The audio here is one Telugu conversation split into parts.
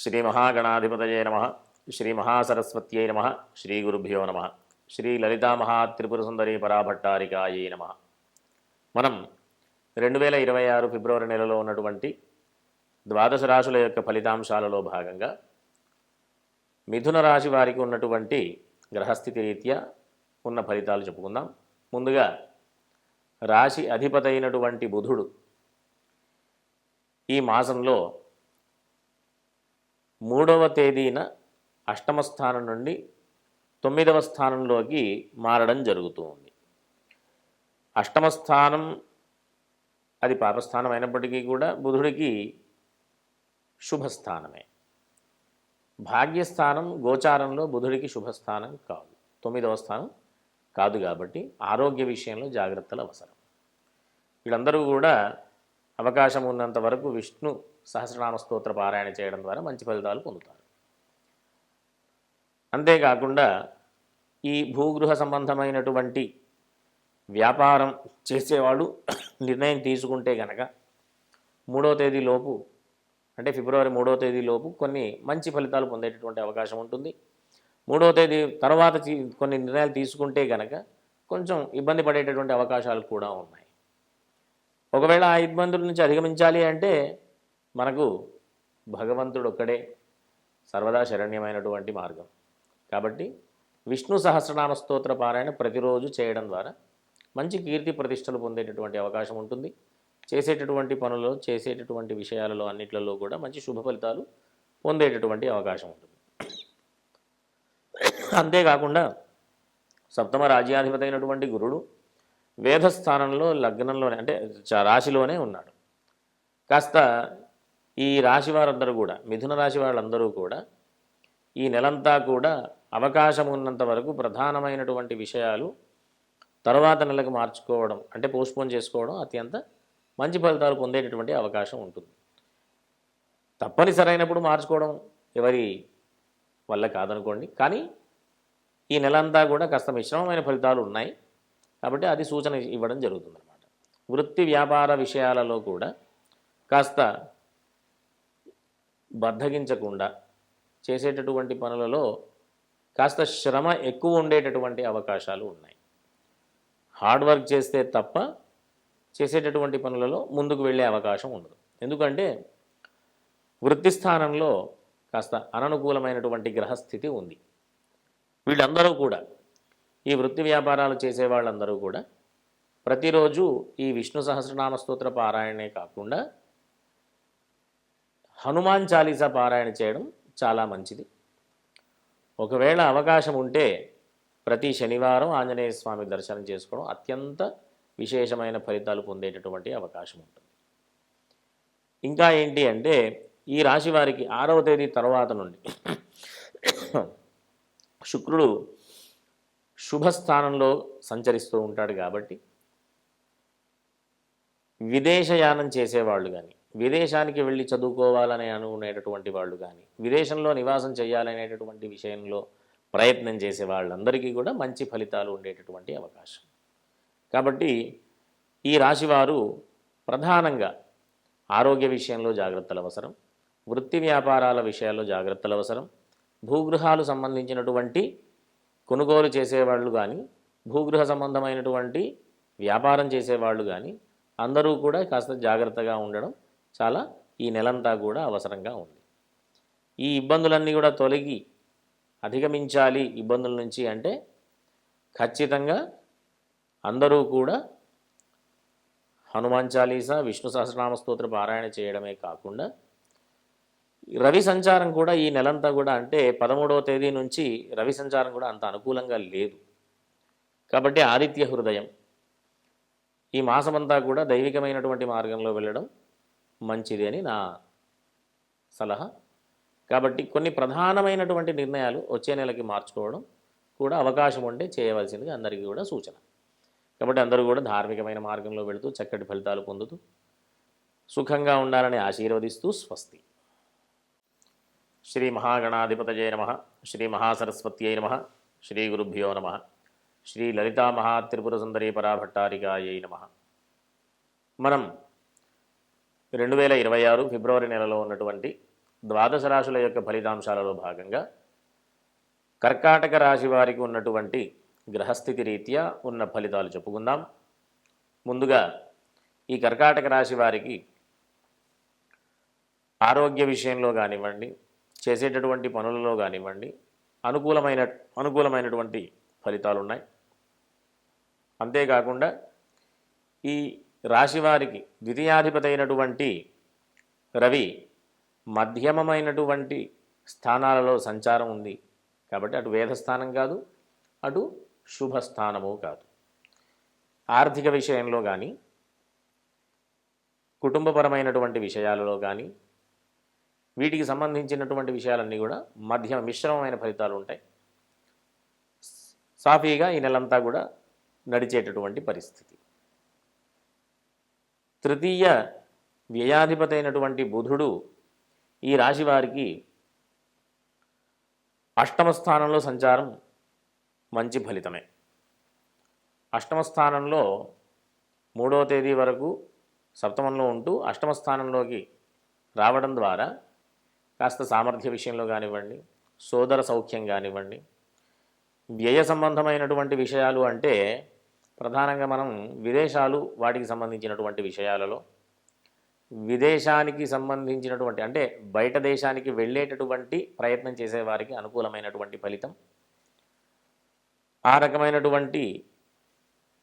శ్రీ మహాగణాధిపతయే నమ శ్రీ మహాసరస్వత్యై నమ శ్రీ గురుభ్యో నమ శ్రీ లలితా సుందరి పరాభట్టారికాయే నమ. మనం రెండు వేల ఇరవై ఆరు ఫిబ్రవరి నెలలో ఉన్నటువంటి ద్వాదశ రాశుల యొక్క ఫలితాంశాలలో భాగంగా మిథున రాశి వారికి ఉన్నటువంటి గ్రహస్థితి రీత్యా ఉన్న ఫలితాలు చెప్పుకుందాం. ముందుగా రాశి అధిపతైనటువంటి బుధుడు ఈ మాసంలో మూడవ తేదీన అష్టమ స్థానం నుండి తొమ్మిదవ స్థానంలోకి మారడం జరుగుతూ ఉంది. అష్టమ స్థానం అది పాపస్థానం అయినప్పటికీ కూడా బుధుడికి శుభస్థానమే. భాగ్యస్థానం గోచారంలో బుధుడికి శుభస్థానం కాదు. తొమ్మిదవ స్థానం కాదు కాబట్టి ఆరోగ్య విషయంలో జాగ్రత్తలు అవసరం. వీళ్ళందరూ కూడా అవకాశం ఉన్నంత వరకు విష్ణు సహస్రనామ స్తోత్ర పారాయణ చేయడం ద్వారా మంచి ఫలితాలు పొందుతారు. అంతేకాకుండా ఈ భూగృహ సంబంధమైనటువంటి వ్యాపారం చేసేవాళ్ళు నిర్ణయం తీసుకుంటే గనక మూడో తేదీలోపు అంటే ఫిబ్రవరి మూడో తేదీలోపు కొన్ని మంచి ఫలితాలు పొందేటటువంటి అవకాశం ఉంటుంది. మూడో తేదీ తర్వాత కొన్ని నిర్ణయాలు తీసుకుంటే గనక కొంచెం ఇబ్బంది పడేటటువంటి అవకాశాలు కూడా ఉన్నాయి. ఒకవేళ ఆ ఇబ్బందుల నుంచి అధిగమించాలి అంటే మనకు భగవంతుడు ఒక్కడే సర్వదా శరణ్యమైనటువంటి మార్గం. కాబట్టి విష్ణు సహస్రనామ స్తోత్ర పారాయణ ప్రతిరోజు చేయడం ద్వారా మంచి కీర్తి ప్రతిష్టలు పొందేటటువంటి అవకాశం ఉంటుంది. చేసేటటువంటి పనుల్లో చేసేటటువంటి విషయాలలో అన్నిట్లలో కూడా మంచి శుభ ఫలితాలు పొందేటటువంటి అవకాశం ఉంటుంది. అంతేకాకుండా సప్తమ రాజ్యాధిపతి అయినటువంటి గురుడు వేధస్థానంలో లగ్నంలోనే అంటే చ- రాశిలోనే ఉన్నాడు. కాస్త ఈ రాశి వారందరూ కూడా మిథున రాశి వాళ్ళందరూ కూడా ఈ నెలంతా కూడా అవకాశం ఉన్నంత వరకు ప్రధానమైనటువంటి విషయాలు తర్వాత నెలకు మార్చుకోవడం అంటే పోస్ట్పోన్ చేసుకోవడం అత్యంత మంచి ఫలితాలు పొందేటటువంటి అవకాశం ఉంటుంది. తప్పనిసరైనప్పుడు మార్చుకోవడం ఎవరి వల్ల కాదనుకోండి. కానీ ఈ నెలంతా కూడా కాస్త మిశ్రమమైన ఫలితాలు ఉన్నాయి. కాబట్టి అది సూచన ఇవ్వడం జరుగుతుందన్నమాట. వృత్తి వ్యాపార విషయాలలో కూడా కాస్త బద్ధగించకుండా చేసేటటువంటి పనులలో కాస్త శ్రమ ఎక్కువ ఉండేటటువంటి అవకాశాలు ఉన్నాయి. హార్డ్ వర్క్ చేస్తే తప్ప చేసేటటువంటి పనులలో ముందుకు వెళ్ళే అవకాశం ఉండదు. ఎందుకంటే వృత్తి స్థానంలో కాస్త అననుకూలమైనటువంటి గ్రహస్థితి ఉంది. వీళ్ళందరూ కూడా ఈ వృత్తి వ్యాపారాలు చేసే వాళ్ళందరూ కూడా ప్రతిరోజు ఈ విష్ణు సహస్రనామ స్తోత్ర పారాయణే కాకుండా హనుమాన్ చాలీసా పారాయణ చేయడం చాలా మంచిది. ఒకవేళ అవకాశం ఉంటే ప్రతి శనివారం ఆంజనేయ స్వామి దర్శనం చేసుకోవడం అత్యంత విశేషమైన ఫలితాలు పొందేటటువంటి అవకాశం ఉంటుంది. ఇంకా ఏంటి అంటే ఈ రాశి వారికి ఆరవ తేదీ తర్వాత నుండి శుక్రుడు శుభస్థానంలో సంచరిస్తూ ఉంటాడు కాబట్టి విదేశయానం చేసేవాళ్ళు కానీ విదేశానికి వెళ్ళి చదువుకోవాలని అనుకునేటటువంటి వాళ్ళు కానీ విదేశంలో నివాసం చేయాలనేటటువంటి విషయంలో ప్రయత్నం చేసే వాళ్ళందరికీ కూడా మంచి ఫలితాలు ఉండేటటువంటి అవకాశం. కాబట్టి ఈ రాశివారు ప్రధానంగా ఆరోగ్య విషయంలో జాగ్రత్తలు అవసరం వృత్తి వ్యాపారాల విషయాల్లో జాగ్రత్తలు అవసరం భూగృహాలు సంబంధించినటువంటి కొనుగోలు చేసేవాళ్ళు కానీ భూగృహ సంబంధమైనటువంటి వ్యాపారం చేసేవాళ్ళు కానీ అందరూ కూడా కాస్త జాగ్రత్తగా ఉండడం చాలా ఈ నెలంతా కూడా అవసరంగా ఉంది. ఈ ఇబ్బందులన్నీ కూడా తొలగి అధిగమించాలి ఇబ్బందుల నుంచి అంటే ఖచ్చితంగా అందరూ కూడా హనుమాన్ చాలీసా విష్ణు సహస్రనామ స్తోత్ర పారాయణ చేయడమే కాకుండా రవి సంచారం కూడా ఈ నెలంతా కూడా అంటే పదమూడవ తేదీ నుంచి రవి సంచారం కూడా అంత అనుకూలంగా లేదు. కాబట్టి ఆదిత్య హృదయం ఈ మాసమంతా కూడా దైవికమైనటువంటి మార్గంలో వెళ్ళడం మంచిది అని నా సలహా. కాబట్టి కొన్ని ప్రధానమైనటువంటి నిర్ణయాలు వచ్చే నెలకి మార్చుకోవడం కూడా అవకాశం ఉంటే చేయవలసిందిగా అందరికీ కూడా సూచన. కాబట్టి అందరూ కూడా ధార్మికమైన మార్గంలో వెళుతూ చక్కటి ఫలితాలు పొందుతూ సుఖంగా ఉండాలని ఆశీర్వదిస్తూ స్వస్తి. శ్రీ మహాగణాధిపతయే నమ శ్రీ మహాసరస్వత్యై నమ శ్రీ గురుభ్యో నమ శ్రీ లలితా మహాత్రిపుర సుందరీ పరాభట్టారికాయై నమ. మనం రెండు వేల ఇరవై ఆరు ఫిబ్రవరి నెలలో ఉన్నటువంటి ద్వాదశ రాశుల యొక్క ఫలితాంశాలలో భాగంగా కర్కాటక రాశి వారికి ఉన్నటువంటి గ్రహస్థితి రీత్యా ఉన్న ఫలితాలు చెప్పుకుందాం. ముందుగా ఈ కర్కాటక రాశి వారికి ఆరోగ్య విషయంలో కానివ్వండి చేసేటటువంటి పనులలో కానివ్వండి అనుకూలమైన అనుకూలమైనటువంటి ఫలితాలు ఉన్నాయి అంతేకాకుండా ఈ రాశివారికి ద్వితీయాధిపతి అయినటువంటి రవి మధ్యమమైనటువంటి స్థానాలలో సంచారం ఉంది. కాబట్టి అటు వేదస్థానం కాదు అటు శుభస్థానము కాదు. ఆర్థిక విషయంలో కానీ కుటుంబపరమైనటువంటి విషయాలలో కానీ వీటికి సంబంధించినటువంటి విషయాలన్నీ కూడా మధ్య మిశ్రమమైన ఫలితాలు ఉంటాయి. సాఫీగా ఈ నెలంతా కూడా నడిచేటటువంటి పరిస్థితి. తృతీయ వ్యయాధిపతి అయినటువంటి బుధుడు ఈ రాశి వారికి అష్టమ స్థానంలో సంచారం మంచి ఫలితమే. అష్టమ స్థానంలో మూడవ తేదీ వరకు సప్తమంలో ఉంటూ అష్టమ స్థానంలోకి రావడం ద్వారా కాస్త సామర్థ్య విషయంలో కానివ్వండి సోదర సౌఖ్యం కానివ్వండి వ్యయ సంబంధమైనటువంటి విషయాలు అంటే ప్రధానంగా మనం విదేశాలు వాటికి సంబంధించినటువంటి విషయాలలో విదేశానికి సంబంధించినటువంటి అంటే బయట దేశానికి వెళ్ళేటటువంటి ప్రయత్నం చేసేవారికి అనుకూలమైనటువంటి ఫలితం ఆ రకమైనటువంటి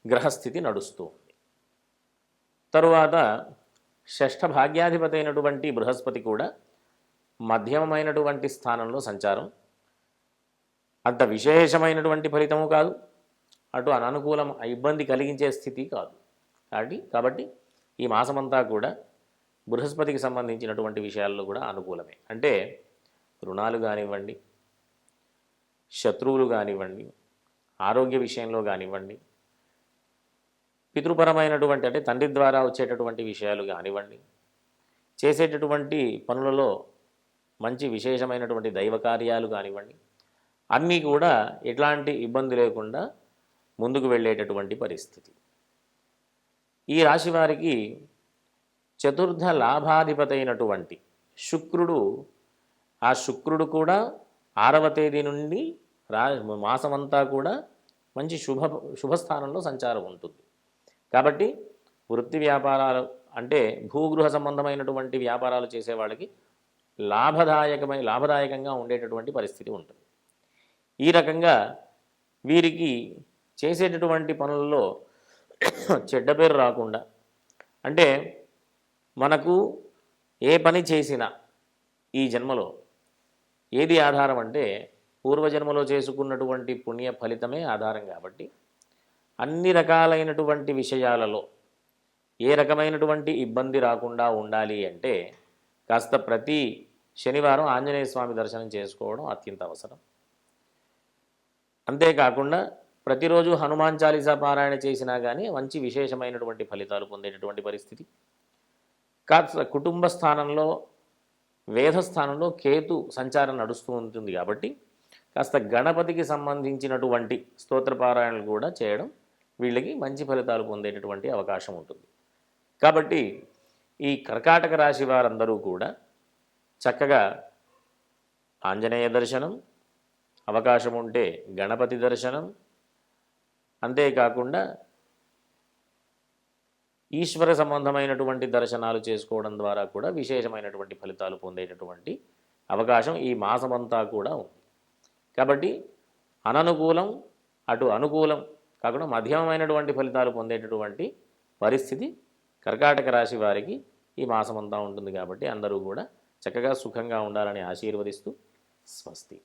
గ్రహస్థితి నడుస్తూ ఉంది. తరువాత షష్ఠ భాగ్యాధిపతి అయినటువంటి బృహస్పతి కూడా మధ్యమమైనటువంటి స్థానంలో సంచారం. అంత విశేషమైనటువంటి ఫలితము కాదు. అటు అననుకూలం ఇబ్బంది కలిగించే స్థితి కాదు. కాబట్టి కాబట్టి ఈ మాసమంతా కూడా బృహస్పతికి సంబంధించినటువంటి విషయాల్లో కూడా అనుకూలమే. అంటే రుణాలు కానివ్వండి శత్రువులు కానివ్వండి ఆరోగ్య విషయంలో కానివ్వండి పితృపరమైనటువంటి అంటే తండ్రి ద్వారా వచ్చేటటువంటి విషయాలు కానివ్వండి చేసేటటువంటి పనులలో మంచి విశేషమైనటువంటి దైవ కార్యాలు కానివ్వండి అన్నీ కూడా ఎట్లాంటి ఇబ్బంది లేకుండా ముందుకు వెళ్ళేటటువంటి పరిస్థితి. ఈ రాశి వారికి చతుర్థ లాభాధిపతైనటువంటి శుక్రుడు ఆ శుక్రుడు కూడా ఆరవ తేదీ నుండి రా మాసమంతా కూడా మంచి శుభ శుభస్థానంలో సంచారం ఉంటుంది. కాబట్టి వృత్తి వ్యాపారాలు అంటే భూగృహ సంబంధమైనటువంటి వ్యాపారాలు చేసేవాళ్ళకి లాభదాయకమై లాభదాయకంగా ఉండేటటువంటి పరిస్థితి ఉంటుంది. ఈ రకంగా వీరికి చేసేటటువంటి పనులలో చెడ్డ పేరు రాకుండా అంటే మనకు ఏ పని చేసినా ఈ జన్మలో ఏది ఆధారం అంటే పూర్వజన్మలో చేసుకున్నటువంటి పుణ్య ఫలితమే ఆధారం కాబట్టి అన్ని రకాలైనటువంటి విషయాలలో ఏ రకమైనటువంటి ఇబ్బంది రాకుండా ఉండాలి అంటే కాస్త ప్రతి శనివారం ఆంజనేయ స్వామి దర్శనం చేసుకోవడం అత్యంత అవసరం. అంతేకాకుండా ప్రతిరోజు హనుమాన్ చాలీసా పారాయణ చేసినా కానీ మంచి విశేషమైనటువంటి ఫలితాలు పొందేటటువంటి పరిస్థితి. కాస్త కుటుంబ స్థానంలో వేద స్థానంలో కేతు సంచారం నడుస్తూ ఉంటుంది కాబట్టి కాస్త గణపతికి సంబంధించినటువంటి స్తోత్రపారాయణలు కూడా చేయడం వీళ్ళకి మంచి ఫలితాలు పొందేటటువంటి అవకాశం ఉంటుంది. కాబట్టి ఈ కర్కాటక రాశి వారందరూ కూడా చక్కగా ఆంజనేయ దర్శనం అవకాశం ఉంటే గణపతి దర్శనం అంతేకాకుండా ఈశ్వర సంబంధమైనటువంటి దర్శనాలు చేసుకోవడం ద్వారా కూడా విశేషమైనటువంటి ఫలితాలు పొందేటటువంటి అవకాశం ఈ మాసమంతా కూడా ఉంది. కాబట్టి అననుకూలం అటు అనుకూలం కాకుండా మధ్యమమైనటువంటి ఫలితాలు పొందేటటువంటి పరిస్థితి కర్కాటక రాశి వారికి ఈ మాసమంతా ఉంటుంది కాబట్టి అందరూ కూడా చక్కగా సుఖంగా ఉండాలని ఆశీర్వదిస్తూ స్వస్తి.